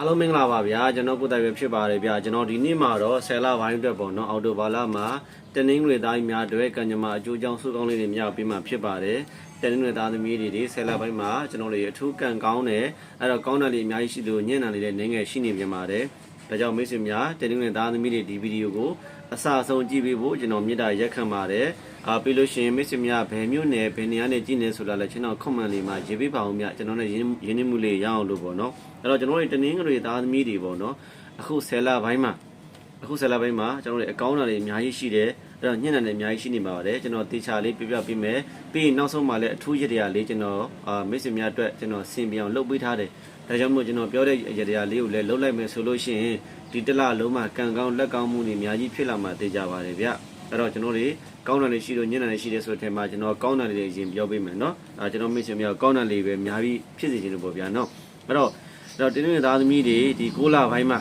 အားလုံးမင်္ဂလာပါဗျာကျွန်တော်ကိုယ်တိုင်ပဲဖြစ်ပါတယ်ဗျာကျွန်တော်ဒီနေ့မှာတော့ဆယ်လပိုင်းအတွက်ပေါ့နော်အော်တိုဘာလမှာတနင်္ဂနွေသားကြီးများအတွက်ကံကြမ္မာအကျိုးကြောင့်စုကောင်းလေးတွေများပြီးမှဖြစ်ပါတယ်တနင်္ဂနွေသားသမီးတွေဒီဆယ်လပိုင်းမှာကျွန်တော်တွေအထူးကံကောင်းတယ်အဲ့တော့ကောင်းတာတွေအများကြီးရှိလို့ညံ့တာတွေလည်းနည်းငယ်ရှိနေပြန်ပါတယ်ဒါကြောင့်မိတ်ဆွေများတနင်္ဂနွေသားသမီးတွေဒီဗီဒီယိုကိုအစအဆုံးကြည့်ပေးဖို့ကျွန်တော်မြစ်တာရက်ခံပါတယ် အာပြီးလို့ရှိရင်မိတ်ဆွေများဘယ်မျိုးနယ်ဘယ်နေရာနဲ့ကြည့်နေဆိုတာလည်းကျွန်တော် comment လေးမှာရေးပေးပါဦးမြကျွန်တော်လည်းရင်းရင်းနှီးမှုလေးရအောင်လို့ပေါ့နော်အဲ့တော့ကျွန်တော်တို့တနင်္ဂနွေသားသမီးတွေပေါ့နော်အခုဆယ်လပိုင်းမှာအခုဆယ်လပိုင်းမှာကျွန်တော်တို့အကောင်းတာတွေအများကြီးရှိတယ်အဲ့တော့ညံ့တယ်အများကြီးရှိနေပါပါတယ်ကျွန်တော်တေချာလေးပြပြပေးမယ်ပြီးရင်နောက်ဆုံးမှာလည်းအထူးရတရားလေးကျွန်တော်အာမိတ်ဆွေများအတွက်ကျွန်တော်ဆင်ပြအောင်လုပ်ပေးထားတယ်ဒါကြောင့်မို့ကျွန်တော်ပြောတဲ့ရတရားလေးကိုလည်းလုပ်လိုက်မယ်ဆိုလို့ရှိရင်ဒီတစ်လလုံးမှာကံကောင်းလက်ကောင်းမှုတွေအများကြီးဖြစ်လာမှာသိကြပါတယ်ဗျ အဲ့တော့ကျွန်တော်တွေကောင်းတာတွေရှိလို့ညံ့တာတွေရှိတယ်ဆိုတဲ့ထဲမှာကျွန်တော်ကောင်းတာတွေအရင်ပြောပေးမယ်နော်အဲကျွန်တော်မိတ်ဆွေများကောင်းတာတွေပဲများပြီးဖြစ်စေချင်လို့ပေါ့ဗျာနော်အဲ့တော့အဲ့တော့တင်းတင်းသားသမီးတွေဒီ6လပိုင်းမှာ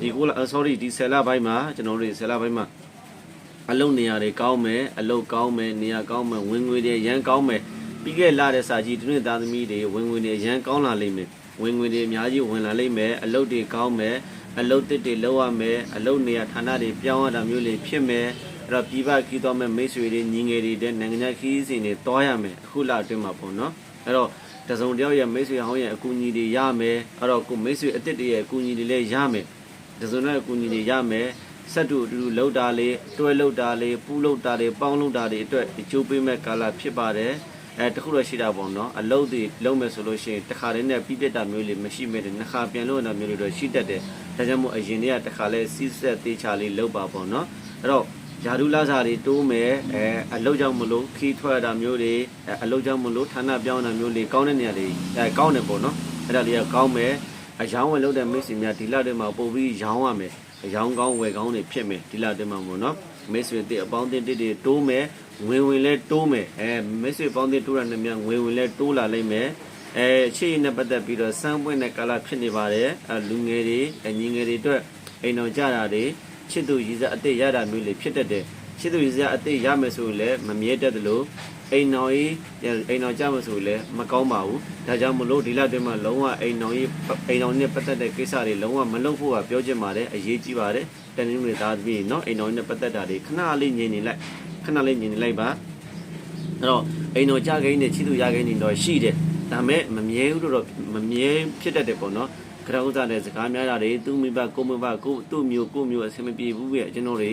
ဒီ6လ sorry ဒီ10လပိုင်းမှာကျွန်တော်တို့10လပိုင်းမှာအလုံနေရာတွေကောင်းမယ်အလုံကောင်းမယ်နေရာကောင်းမယ်ဝင်ငွေတွေရန်ကောင်းမယ်ပြီးခဲ့လာတဲ့စာကြီးတင်းတင်းသားသမီးတွေဝင်ငွေတွေရန်ကောင်းလာလိမ့်မယ်ဝင်ငွေတွေအများကြီးဝင်လာလိမ့်မယ်အလုပ်တွေကောင်းမယ်အလုပ်သစ်တွေလုပ်ရမယ်အလုပ်နေရာဌာနတွေပြောင်းရတာမျိုးတွေဖြစ်မယ် အဲ့တော့ပြည်ပခီးသွားမဲ့မိတ်ဆွေတွေညီငယ်တွေတဲ့နိုင်ငံခြားခီးစဉ်တွေတွားရမယ်အခုလအတွင်းမှာပေါ့နော်အဲ့တော့တစုံတယောက်ရဲ့မိတ်ဆွေဟောင်းရဲ့အကူအညီတွေရမယ်အဲ့တော့ကိုမိတ်ဆွေအစ်စ်တွေရဲ့အကူအညီတွေလည်းရမယ်တစုံနဲ့အကူအညီတွေရမယ်ဆက်တူအတူတူလှုပ်တာလေးတွဲလှုပ်တာလေးပူးလှုပ်တာလေးပေါင်းလှုပ်တာတွေအတွက်အကျိုးပေးမဲ့ကာလဖြစ်ပါတယ်အဲတခုတော့ရှိတာပေါ့နော်အလုတ်တွေလုံးမယ်ဆိုလို့ရှိရင်တစ်ခါတည်းနဲ့ပြီးပြတ်တာမျိုးလေးမရှိမဲ့တဲ့နှစ်ခါပြန်လို့ရတာမျိုးလေးတော့ရှိတတ်တယ်ဒါကြောင့်မို့အရင်တည်းကတစ်ခါလဲစီးဆက်သေးချာလေးလုပ်ပါပေါ့နော်အဲ့တော့ ယာဒူလာစာတွေတိုးမယ်အဲအလုတ်ကြောင့်မလို့ခီးထွက်တာမျိုးတွေအဲအလုတ်ကြောင့်မလို့ဌာနပြောင်းတာမျိုးလေးကောင်းတဲ့နေရာတွေအဲကောင်းတယ်ပေါ့နော်အဲ့ဒါလေးကကောင်းမယ်အယောင်းဝင်လုပ်တဲ့မိတ်ဆွေများဒီလတွေမှာပို့ပြီးရောင်းရမယ်အယောင်းကောင်းဝယ်ကောင်းတွေဖြစ်မယ်ဒီလတွေမှာပေါ့နော်မိတ်ဆွေတွေအပေါင်းအသင်းတွေတိုးမယ်ဝင်ဝင်လဲတိုးမယ်အဲမိတ်ဆွေပေါင်းအသင်းတိုးတာနဲ့များဝင်ဝင်လဲတိုးလာလိမ့်မယ်အဲချစ်ရင်နဲ့ပတ်သက်ပြီးတော့စမ်းပွင့်တဲ့ကာလဖြစ်နေပါတယ်အဲလူငယ်တွေအညီငယ်တွေအတွက်အိမ်တော်ကြတာတွေ ချစ်သူရည်စားအသက်ရတာမျိုးလေးဖြစ်တတ်တယ်ချစ်သူရည်စားအသက်ရမယ်ဆိုရင်လည်းမမြဲတတ်သလိုအိမ်တော်ကြီးအိမ်တော်ကြမှာဆိုရင်လည်းမကောင်းပါဘူးဒါကြောင့်မလို့ဒီလတွင်းမှာလုံးဝအိမ်တော်ကြီးအိမ်တော်နဲ့ပတ်သက်တဲ့ကိစ္စတွေလုံးဝမလုပ်ဖို့ကပြောချင်ပါတယ်အရေးကြီးပါတယ်တနင်္ဂနွေသားသမီးเนาะအိမ်တော်နဲ့ပတ်သက်တာတွေခဏလေးညင်နေလိုက်ခဏလေးညင်နေလိုက်ပါအဲ့တော့အိမ်တော်ကြကိန်းနဲ့ချစ်သူရကိန်းတွေတော့ရှိတယ်ဒါမဲ့မမြဲဘူးလို့တော့မမြဲဖြစ်တတ်တယ်ပေါ့နော် ကရဥဒတဲ့စကားများတာတွေသူ့မိဘကိုမိဘကိုသူ့မျိုးကိုမျိုးအဆင်မပြေဘူးပဲကျွန်တော်တွေ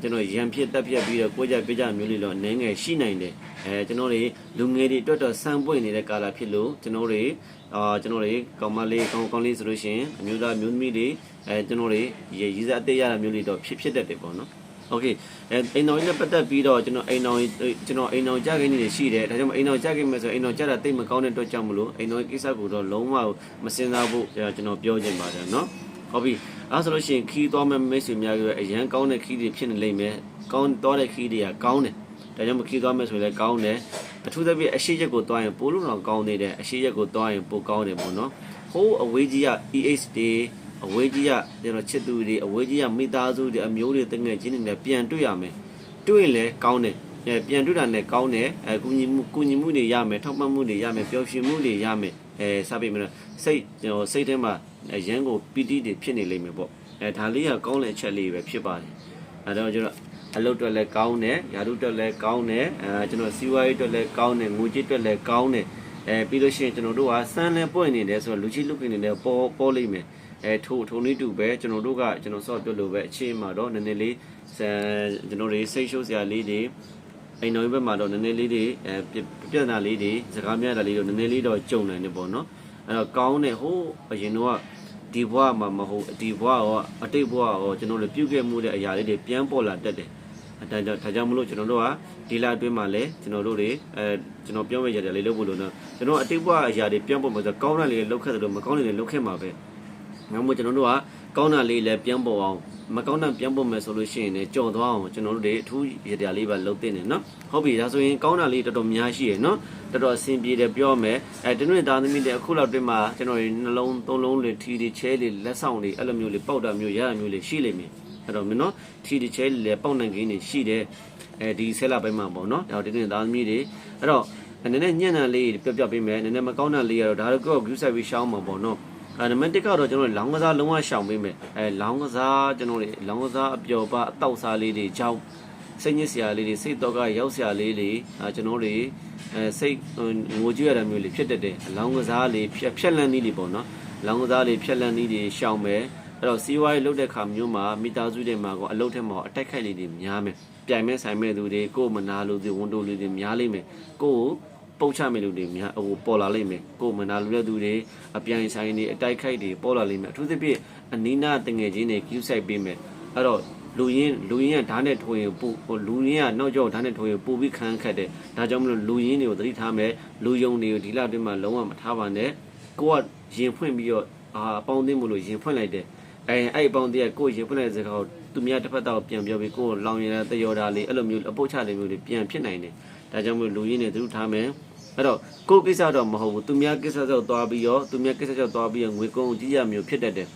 ကျွန်တော်ရံဖြစ်တက်ပြက်ပြီးတော့ကိုကြပြကြမျိုးလေးတော့နည်းငယ်ရှိနိုင်တယ်အဲကျွန်တော်တွေလူငယ်တွေအတွက်တော့စမ်းပွင့်နေတဲ့ကာလဖြစ်လို့ကျွန်တော်တွေအာကျွန်တော်တွေကောင်မလေးကောင်ကောင်းလေးဆိုလို့ရှိရင်အမျိုးသားမျိုးသမီးတွေအဲကျွန်တော်တွေရည်စားအသေးရတာမျိုးလေးတော့ဖြစ်ဖြစ်တတ်တယ်ပေါ့နော် โอเคအဲအိမ်တော်ကြီးနဲ့ပတ်သက်ပြီးတော့ကျွန်တော်အိမ်တော်ကျွန်တော်အိမ်တော်ကြကိန်းနေရှိတယ်ဒါကြောင့်အိမ်တော်ကြကိန်းမယ်ဆိုအိမ်တော်ကြတာတိတ်မကောင်းတဲ့အတွက်ကြောင့်မလို့အိမ်တော်ကိစ္စကိုတော့လုံးဝမစင်စားဖို့ကျွန်တော်ပြောချင်ပါတယ်เนาะဟုတ်ပြီအဲဆိုလို့ရှိရင်ခီးသွားမဲ့မိတ်ဆွေများကြီးအရန်ကောင်းတဲ့ခီးတွေဖြစ်နေလိမ့်မယ်ကောင်းသွားတဲ့ခီးတွေကကောင်းတယ်ဒါကြောင့်မခီးသွားမဲ့ဆိုရင်လည်းကောင်းတယ်အထူးသဖြင့်အရှိရက်ကိုသွားရင်ပိုလို့တော့ကောင်းနေတယ်အရှိရက်ကိုသွားရင်ပိုကောင်းတယ်ပေါ့နော်ဟိုးအဝေးကြီးက EH တွေ အဝေးကြီးကကျွန်တော်ချစ်သူတွေအဝေးကြီးကမိသားစုတွေအမျိုးတွေတငယ်ချင်းတွေနဲ့ပြန်တွေ့ရမယ်တွေ့ရင်လည်းကောင်းတယ်အဲပြန်တွေ့တာနဲ့ကောင်းတယ်အဲကုညီမှုကုညီမှုတွေရမယ်ထောက်ပံ့မှုတွေရမယ်ပျော်ရွှင်မှုတွေရမယ်အဲစပိတ်မလို့စိတ်ကျွန်တော်စိတ်ထဲမှာအရန်ကိုပီတိတွေဖြစ်နေလိမ့်မယ်ပေါ့အဲဒါလေးကကောင်းတဲ့အချက်လေးပဲဖြစ်ပါတယ်အဲတော့ကျွန်တော်အလုပ်အတွက်လည်းကောင်းတယ်ယာရုအတွက်လည်းကောင်းတယ်အဲကျွန်တော်စီးပွားရေးအတွက်လည်းကောင်းတယ်ငွေကြေးအတွက်လည်းကောင်းတယ်အဲပြီးလို့ရှိရင်ကျွန်တော်တို့ကစမ်းလဲပွင့်နေတယ်ဆိုတော့လူကြီးလူကိနေတယ်ပေါ်ပေါ်လိမ့်မယ် အဲထိုးထိုးနည်းတူပဲကျွန်တော်တို့ကကျွန်တော်ဆော့ပြလို့ပဲအချင်းမှာတော့နည်းနည်းလေးကျွန်တော်တွေစိတ်ရှုပ်စရာလေးတွေအိမ်တော်ဘက်မှာတော့နည်းနည်းလေးတွေအဲပြဿနာလေးတွေစကားများတာလေးတော့နည်းနည်းလေးတော့ကြုံနိုင်တယ်ပေါ့နော်အဲ့တော့ကောင်းတယ်ဟိုးအရင်တော့ဒီဘဝမှာမဟုတ်ဒီဘဝရောအတိတ်ဘဝရောကျွန်တော်တို့ပြုခဲ့မှုတဲ့အရာလေးတွေပြန်ပေါ်လာတတ်တယ်ဒါကြောင့်ဒါကြောင့်မလို့ကျွန်တော်တို့ကဒီလအတွင်းမှာလည်းကျွန်တော်တို့တွေအဲကျွန်တော်ပြောမယ့်ရတယ်လေးလုပ်ဖို့လို့နော်ကျွန်တော်အတိတ်ဘဝအရာတွေပြန်ပေါ်မှာဆိုကောင်းတာလေးလုပ်ခဲ့တယ်လို့မကောင်းတယ်လည်းလုပ်ခဲ့မှာပဲ ငါမို့ကျွန်တော်တို့ကကောင်းတာလေးလည်းပြန်ပေါ်အောင်မကောင်းတာပြန်ပေါ်မယ်ဆိုလို့ရှိရင်လည်းကြော်သွားအောင်ကျွန်တော်တို့တွေအထူးရတရားလေးပဲလုပ်သင့်တယ်နော်ဟုတ်ပြီဒါဆိုရင်ကောင်းတာလေးတော်တော်များရှိရယ်နော်တော်တော်အဆင်ပြေတယ်ပြောမယ်အဲတနွေသားသမီးတွေအခုလောက်တွင်းမှာကျွန်တော်တွေနှလုံးသုံးလုံးတွေထီတွေချဲတွေလက်ဆောင်တွေအဲ့လိုမျိုးလေးပေါက်တာမျိုးရတာမျိုးလေးရှိလိမ့်မယ်အဲ့တော့မင်းနော်ထီတွေချဲလေးပေါက်နိုင်ကိန်းတွေရှိတယ်အဲဒီဆဲလာပိုင်းမှာပေါ့နော်ဒါတော့တနွေသားသမီးတွေအဲ့တော့နည်းနည်းညံ့တာလေးပြပြပေးမယ်နည်းနည်းမကောင်းတာလေးကတော့ဒါတော့ကိုယ် view site ပြီးရှောင်းမှာပေါ့နော် အဲနံပါတ်1ကတော့ကျွန်တော်တို့လောင်းကစားလုံးဝရှောင်ပေးမယ်အဲလောင်းကစားကျွန်တော်တို့လောင်းကစားအပျော်ပါအတော့စားလေးတွေကြောင်းစိတ်ညစ်စရာလေးတွေစိတ်တော့ကရောက်စရာလေးတွေအဲကျွန်တော်တို့အဲစိတ်ငိုကြွရတာမျိုးလေးဖြစ်တတ်တယ်လောင်းကစားလေးဖြက်ဖြက်လန့်နည်းလေးပေါ့နော်လောင်းကစားလေးဖြက်လန့်နည်းတွေရှောင်မယ်အဲ့တော့စီးပွားရေးလုပ်တဲ့ခါမျိုးမှာမိသားစုတွေမှာကောအလုပ်ထက်မှာအတက်ခိုက်လေးတွေများမယ်ပြိုင်မဲ့ဆိုင်မဲ့သူတွေကိုယ်မနာလို့ဒီဝန်တိုလေးတွေများလိမ့်မယ်ကိုယ် ပုတ်ချမဲ့လူတွေများဟိုပေါ်လာလိမ့်မယ်ကိုယ်မနာလို့တဲ့သူတွေအပြိုင်ဆိုင်တွေအတိုက်ခိုက်တွေပေါ်လာလိမ့်မယ်အထူးသဖြင့်အနီးနားတငယ်ချင်းတွေကျူးဆိုင်ပေးမယ်အဲ့တော့လူရင်းလူရင်းကဓာတ်နဲ့ထိုးရင်ပူဟိုလူရင်းကနောက်ကျောဓာတ်နဲ့ထိုးရင်ပူပြီးခံခတ်တယ်ဒါကြောင့်မလို့လူရင်းတွေကိုသတိထားမယ်လူယုံတွေကိုဒီလအတွင်းမှာလုံးဝမထားပါနဲ့ကိုကရင်ဖွင့်ပြီးတော့အာအပေါင်းအသင်းမလို့ရင်ဖွင့်လိုက်တယ်အဲအဲ့အပေါင်းအသင်းကကိုရင်ဖွင့်လိုက်တဲ့စကားကိုသူများတစ်ဖက်တော့ပြန်ပြောပြီးကိုကိုလောင်ရတဲ့တယောတာလေးအဲ့လိုမျိုးအပုတ်ချတဲ့မျိုးတွေပြန်ဖြစ်နိုင်တယ်ဒါကြောင့်မလို့လူရင်းတွေသတိထားမယ် အဲ့တော့ကိုယ်ကိစ္စတော့မဟုတ်ဘူးသူများကိစ္စကြောက်သွားပြီးရောသူများကိစ္စကြောက်သွားပြီးရောငွေကုန်ကြီးရမျိုးဖြစ်တတ်တယ်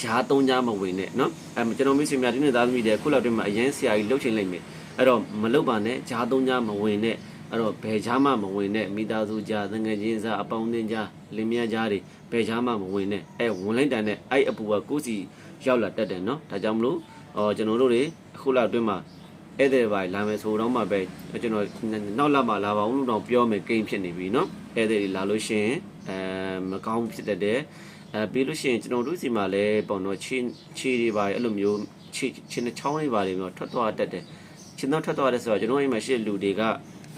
ဂျားသုံးဂျားမဝင်နဲ့နော်အဲကျွန်တော်မိတ်ဆွေများဒီနေ့သားသမီးတွေခုလောက်တည်းမှာအရင်ဆရာကြီးလှုပ်ချင်လိုက်မယ်အဲ့တော့မလှုပ်ပါနဲ့ဂျားသုံးဂျားမဝင်နဲ့အဲ့တော့ဘယ်ဂျားမှမဝင်နဲ့မိသားစုဂျားသင်ငယ်ချင်းစားအပေါင်းအသင်းဂျားလင်မယားဂျားတွေဘယ်ဂျားမှမဝင်နဲ့အဲဝင်လိုက်တန်နဲ့အဲ့အပူကကိုယ်စီရောက်လာတတ်တယ်နော်ဒါကြောင့်မလို့အော်ကျွန်တော်တို့တွေအခုလောက်အတွင်းမှာ ဧည့်သည်ပါလာမယ်ဆိုတော့မှပဲကျွန်တော်နောက်လာမှလာပါဦးလို့တော့ပြောမယ်ကိန်းဖြစ်နေပြီเนาะဧည့်သည်တွေလာလို့ရှိရင်အဲမကောင်းဖြစ်တတ်တယ်အဲပြီးလို့ရှိရင်ကျွန်တော်တို့စီမှာလည်းပေါ့နော်ချင်းချီတွေပါအဲ့လိုမျိုးချီချင်းချောင်းတွေပါတွေမျိုးထွက်သွားတတ်တယ်ချင်းတော့ထွက်သွားတယ်ဆိုတော့ကျွန်တော်အိမ်မှာရှိတဲ့လူတွေက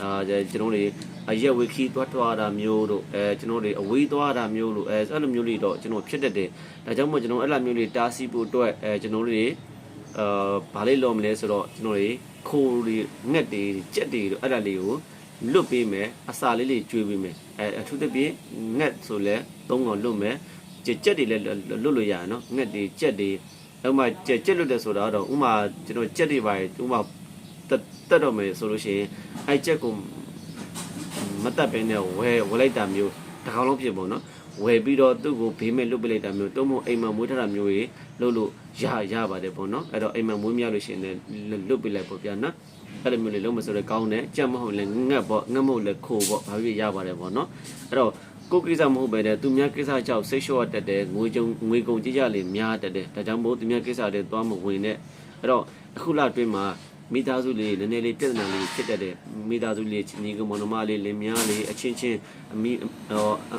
အာကျွန်တော်တွေအရက်ဝီခီသွားသွားတာမျိုးတို့အဲကျွန်တော်တွေအဝေးသွားတာမျိုးလို့အဲအဲ့လိုမျိုးတွေတော့ကျွန်တော်ဖြစ်တတ်တယ်ဒါကြောင့်မို့ကျွန်တော်အဲ့လိုမျိုးတွေတားဆီးဖို့အတွက်အဲကျွန်တော်တွေအာဘာလေးလုပ်မလဲဆိုတော့ကျွန်တော်တွေ ခိုးတွေငှက်တွေကြက်တွေတို့အဲ့ဒါလေးကိုလွတ်ပေးမယ်အစာလေးလေးကျွေးပေးမယ်အဲအထူးသဖြင့်ငှက်ဆိုလဲသုံးကောင်လွတ်မယ်ကြက်ကြက်တွေလည်းလွတ်လို့ရရနော်ငှက်တွေကြက်တွေဥမာကြက်ကြက်လွတ်တယ်ဆိုတာတော့ဥမာကျွန်တော်ကြက်တွေပါဥမာတက်တက်တော့မယ်ဆိုလို့ရှိရင်အဲကြက်ကိုမတက်ပဲနဲ့ဝဲဝဲလိုက်တာမျိုးတစ်ခေါက်လုံးဖြစ်ပေါ့နော် ဝယ်ပြီးတော့သူ့ကိုဘေးမဲ့လွတ်ပလိုက်တာမျိုးတုံးမအိမ်မှာမွေးထားတာမျိုးကြီးလို့လို့ရရပါတယ်ပေါ့နော်အဲ့တော့အိမ်မှာမွေးမြလို့ရှိရင်လည်းလွတ်ပလိုက်ပေါ့ဗျာနော်အဲ့လိုမျိုးလေးလုံးမဆိုရဲကောင်းတယ်ကြက်မဟုတ်လည်းငတ်ပေါ့ငတ်မဟုတ်လည်းခိုးပေါ့ဘာဖြစ်ရပါတယ်ပေါ့နော်အဲ့တော့ကိုကိစ္စမဟုတ်ပဲတဲ့သူများကိစ္စကြောင့်စိတ်လျှော့တတ်တယ်ငွေကြုံငွေကုန်ကြကြလေးများတတ်တယ်ဒါကြောင့်မို့သူများကိစ္စတွေသွားမဝင်နဲ့အဲ့တော့အခုလအတွင်းမှာ မိသားစုလေးနည်းနည်းလေးပြဿနာလေးဖြစ်တတ်တယ်မိသားစုလေးညီကမောင်နှမလေးလင်မယားလေးအချင်းချင်းအမိ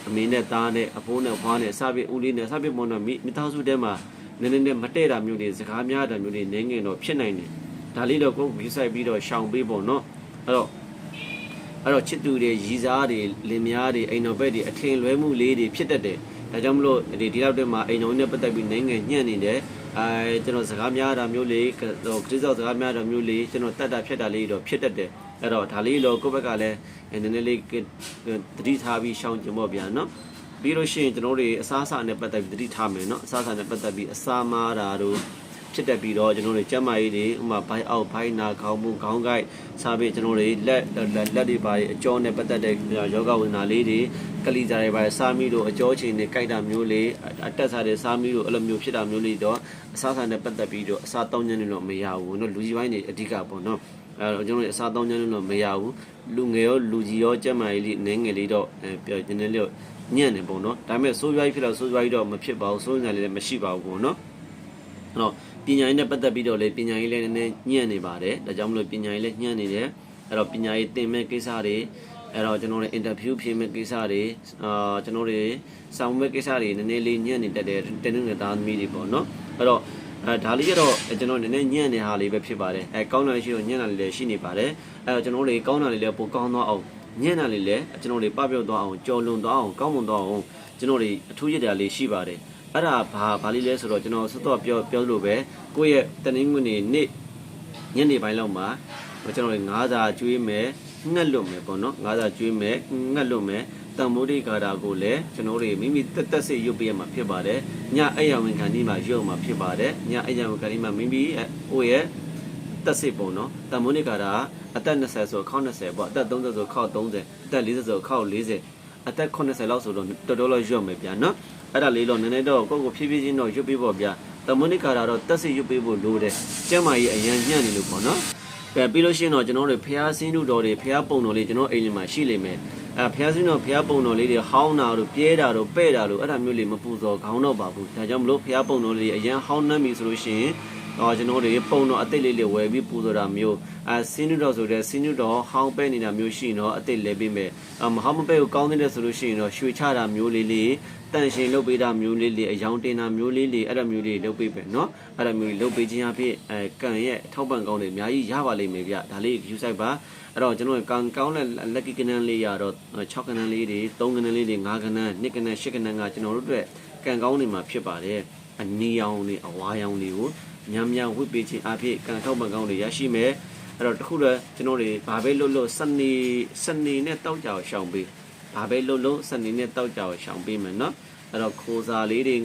အမေနဲ့သားနဲ့အဖိုးနဲ့ဖွားနဲ့အစပြဦးလေးနဲ့အစပြမောင်နှမမိသားစုတဲမှာနည်းနည်းနဲ့မတည့်တာမျိုးတွေစကားများတာမျိုးတွေနည်းငယ်တော့ဖြစ်နိုင်တယ်ဒါလေးတော့ကိုယ်ဂိဆိုင်ပြီးတော့ရှောင်ပေးပေါ့နော်အဲ့တော့အဲ့တော့ချစ်သူတွေရည်စားတွေလင်မယားတွေအိမ်တော်ဘက်တွေအထင်လွဲမှုလေးတွေဖြစ်တတ်တယ် ဒါကြောင့်မလို့ဒီဒီလောက်တည်းမှာအိမ်တော်နဲ့ပတ်သက်ပြီးနိုင်ငယ်ညံ့နေတယ်အဲကျွန်တော်စကားများတာမျိုးလေးဟိုခရစ်စောစကားများတာမျိုးလေးကျွန်တော်တတ်တာဖြစ်တာလေးတော့ဖြစ်တတ်တယ်အဲ့တော့ဒါလေးတော့ကိုယ့်ဘက်ကလည်းနည်းနည်းလေးတတိထားပြီးရှောင်ကြပေါ့ဗျာနော်ပြီးလို့ရှိရင်ကျွန်တော်တို့အစားအစာနဲ့ပတ်သက်ပြီးတတိထားမယ်နော်အစားအစာနဲ့ပတ်သက်ပြီးအစာမားတာတို့ ဖြစ်တတ်ပြီးတော့ကျွန်တော်တို့ကျမ်းမာရေးတွေဥမာဘိုင်းအောက်ဘိုင်းနာခေါင်းမူခေါင်းကိုက်စားပြီးကျွန်တော်တို့လက်လက်တွေပါအကျောနဲ့ပတ်သက်တဲ့ယောဂဝိနာလေးတွေကလီစာတွေပါစားမိလို့အကျောချိန်နဲ့ကြိုက်တာမျိုးလေးအတက်စားတဲ့စားမိလို့အဲ့လိုမျိုးဖြစ်တာမျိုးလေးတော့အစားအစာနဲ့ပတ်သက်ပြီးတော့အစားတောင်းညံ့နေလို့မရဘူးเนาะလူကြီးပိုင်းတွေအဓိကပေါ့เนาะအဲတော့ကျွန်တော်တို့အစားတောင်းညံ့နေလို့မရဘူးလူငယ်ရောလူကြီးရောကျမ်းမာရေးလေးနည်းငယ်လေးတော့ပြောနည်းနည်းလေးညံ့နေပေါ့เนาะဒါပေမဲ့စိုးရွားကြီးဖြစ်တော့စိုးရွားကြီးတော့မဖြစ်ပါဘူးစိုးရွားလေးလည်းမရှိပါဘူးပေါ့เนาะ အဲ့တော့ပညာရေးနဲ့ပတ်သက်ပြီးတော့လေပညာရေးလည်းနည်းနည်းညံ့နေပါတယ်ဒါကြောင့်မလို့ပညာရေးလည်းညံ့နေတယ်အဲ့တော့ပညာရေးသင်မဲ့ကိစ္စတွေအဲ့တော့ကျွန်တော်တို့ interview ဖြေမဲ့ကိစ္စတွေအာကျွန်တော်တို့စောင့်မဲ့ကိစ္စတွေနည်းနည်းလေးညံ့နေတတ်တယ်တင်းနေတဲ့သားသမီးတွေပေါ့နော်အဲ့တော့အဲဒါလေးကတော့ကျွန်တော်နည်းနည်းညံ့နေဟာလေးပဲဖြစ်ပါတယ်အဲကောင်းတာရှိတော့ညံ့တာလေးလည်းရှိနေပါတယ်အဲတော့ကျွန်တော်တို့ကောင်းတာလေးလည်းပိုကောင်းသွားအောင်ညံ့တာလေးလည်းကျွန်တော်တို့ပပျောက်သွားအောင်ကြော်လွန်သွားအောင်ကောင်းမွန်သွားအောင်ကျွန်တော်တို့အထူးရတာလေးရှိပါတယ် အဲ့ဒါဘာဘာလေးလဲဆိုတော့ကျွန်တော်စတော့ပြောပြောလို့ပဲကိုယ့်ရဲ့တနင်္ဂနွေနေ့နေ့ညနေပိုင်းလောက်မှာကျွန်တော်ငါးစာကျွေးမယ်ငှက်လွတ်မယ်ပေါ့နော်ငါးစာကျွေးမယ်ငှက်လွတ်မယ်တံမိုးရိကာတာကိုလည်းကျွန်တော်တို့မိမိတက်တက်စိတ်ရုပ်ပေးရမှာဖြစ်ပါတယ်ညအဲ့ရဝင်ခံဒီမှာရုပ်မှာဖြစ်ပါတယ်ညအဲ့ရဝင်ခံဒီမှာမိမိဟိုရဲ့တက်စိတ်ပေါ့နော်တံမိုးရိကာတာအသက်20ဆိုခေါက်20ပေါ့အသက်30ဆိုခေါက်30အသက်40ဆိုခေါက်40အသက်80လောက်ဆိုတော့တော်တော်လောက်ရုပ်မယ်ဗျာနော် အဲ့ဒါလေးတော့နည်းနည်းတော့ကိုယ့်ကိုဖြည်းဖြည်းချင်းတော့ရွတ်ပေးပေါ့ဗျာတမွနိကာတာတော့တက်စီရွတ်ပေးဖို့လိုတယ်ကျမ်းမာရေးအရန်ညံ့နေလို့ပေါ့နော်အဲပြီးလို့ရှိရင်တော့ကျွန်တော်တို့ဖះဆင်းတို့တော်တွေဖះပုံတော်လေးကျွန်တော်အိမ်လေးမှာရှိလိမ့်မယ်အဲဖျားစင်းတော်ဖျားပုံတော်လေးတွေဟောင်းတာတို့ပြဲတာတို့ပဲ့တာတို့အဲ့ဒါမျိုးလေးမပူဇော်ခေါင်းတော့ပါဘူးဒါကြောင့်မလို့ဖျားပုံတော်လေးအရန်ဟောင်းနှမ်းပြီဆိုလို့ရှိရင်တော့ကျွန်တော်တို့ပုံတော်အစ်စ်လေးလေးဝယ်ပြီးပူဇော်တာမျိုးအဲစင်းနုတော်ဆိုတဲ့စင်းနုတော်ဟောင်းပဲ့နေတာမျိုးရှိရင်တော့အစ်စ်လဲပေးမယ်အမဟောင်းမပဲ့ကိုကောင်းတဲ့ဆိုလို့ရှိရင်တော့ရွှေချတာမျိုးလေးလေး တန့်ရှင်လုပ်ပေးတာမျိုးလေးလေးအယောင်တင်တာမျိုးလေးလေးအဲ့ဒါမျိုးလေးလုပ်ပေးပဲเนาะအဲ့ဒါမျိုးလေးလုပ်ပေးခြင်းအဖြစ်အဲကံရဲ့အထောက်ပံ့ကောင်းတွေအများကြီးရပါလိမ့်မယ်ဗျဒါလေးယူဆိုင်ပါအဲ့တော့ကျွန်တော်ကံကောင်းတဲ့လက်ကီကနန်းလေးရတော့6ကနန်းလေးတွေ3ကနန်းလေးတွေ5ကနန်း2ကနန်း8ကနန်းကကျွန်တော်တို့အတွက်ကံကောင်းတွေမှာဖြစ်ပါတယ်အနီရောင်တွေအဝါရောင်တွေကိုညံညံဝစ်ပေးခြင်းအဖြစ်ကံထောက်ပံ့ကောင်းတွေရရှိမယ်အဲ့တော့တခုလည်းကျွန်တော်တွေဘာပဲလွတ်လွတ်စနေစနေနဲ့တောက်ကြအောင်ရှောင်ပေး ဘာပဲလုပ်လို့စနေနဲ့တောက်ကြကိုရှောင်ပေးမယ်နော်အဲ့တော့ခိုးစာလေးတွေ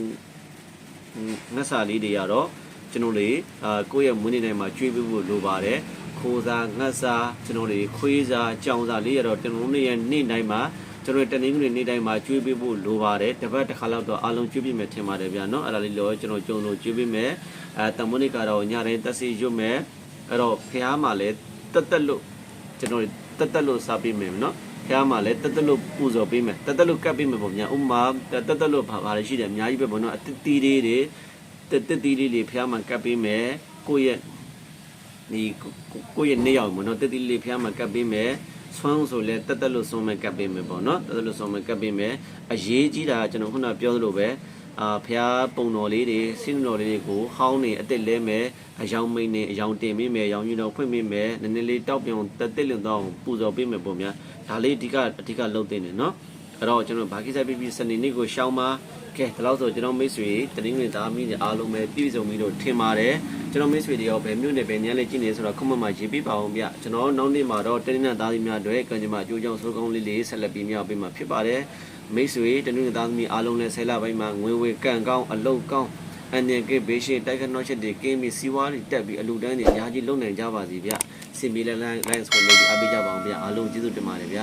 ငှက်စာလေးတွေကတော့ကျွန်တော်လေအာကိုယ့်ရဲ့မွေးနေ့တိုင်းမှာကျွေးပေးဖို့လိုပါတယ်ခိုးစာငှက်စာကျွန်တော်လေခွေးစာကြောင်စာလေးရတော့ကျွန်တော်တို့ရဲ့နေ့တိုင်းမှာကျွန်တော်တနင်္ဂနွေနေ့တိုင်းမှာကျွေးပေးဖို့လိုပါတယ်တစ်ပတ်တစ်ခါလောက်တော့အားလုံးကျွေးပေးမယ်ထင်ပါတယ်ဗျာနော်အဲ့ဒါလေးလောကျွန်တော်ကြုံလို့ကျွေးပေးမယ်အဲတမွန်နေ့ကတော့ညတိုင်းတက်စီရွတ်မယ်အဲ့တော့ဖះမှာလည်းတက်တက်လို့ကျွန်တော်တက်တက်လို့စားပေးမယ်နော် ဖះမှာလည်းတသက်လို့ပူဇော်ပေးမယ်တသက်လို့ကပ်ပေးမယ်ပေါ့ဗျာဥမာတသက်လို့ဘာလဲရှိတယ်အများကြီးပဲပေါ့နော်အတတီလေးတွေတတတီလေးတွေဖះမှာကပ်ပေးမယ်ကိုယ့်ရဲ့ဒီကိုယ့်ရဲ့နေရောက်ပေါ့နော်တတတီလေးဖះမှာကပ်ပေးမယ်ဆွမ်းဆိုလဲတသက်လို့ဆုံးမဲ့ကပ်ပေးမယ်ပေါ့နော်တသက်လို့ဆုံးမဲ့ကပ်ပေးမယ်အရေးကြီးတာကျွန်တော်ခုနပြောသလိုပဲအာဖျားပုံတော်လေးတွေစိတ်တော်လေးတွေကိုဟောင်းနေအစ်စ်လဲမယ်အယောင်မိန်နေအယောင်တင်မိမယ်ရောင်ညွန်တော်ဖွင့်မိမယ်နည်းနည်းလေးတောက်ပြောင်တက်တက်လွန်တော့ပူဇော်ပေးမယ်ပေါ့များ ဒါလေးအဓိကအဓိကလုပ်တင်တယ်နော်အဲ့တော့ကျွန်တော်ဘာကိစ္စပြပြစနေနေ့ကိုရှောင်းပါကဲဒီလောက်ဆိုကျွန်တော်မိတ်ဆွေတရင်တွေသားမိတွေအားလုံးပဲပြည့်စုံပြီးတော့ထင်ပါတယ်ကျွန်တော်မိတ်ဆွေတွေရောဘယ်မျိုးနဲ့ဘယ်ညလေးကြည့်နေဆိုတော့ခုမှမှရေးပြပါအောင်ဗျကျွန်တော်နောက်နေ့မှာတော့တရင်နဲ့သားသမီးများအတွက်ကံကြမ္မာအကျိုးကြောင့်စိုးကောင်းလေးလေးဆက်လက်ပြီးမြောက်ပေးမှာဖြစ်ပါတယ်မိတ်ဆွေတရင်နဲ့သားသမီးအားလုံးလည်းဆယ်လပိုင်းမှာငွေဝေကံကောင်းအလုတ်ကောင်းအန်ရင်ကေဘေးရှင်တိုက်ခနော့ချက်တွေကင်းပြီးစီးပွားတွေတက်ပြီးအလူတန်းတွေအများကြီးလုံနိုင်ကြပါစီဗျ စင်ပီလန်လိုင်းဆိုလို့အပေးကြပါအောင်ဗျအားလုံးကျေးဇူးတင်ပါတယ်ဗျ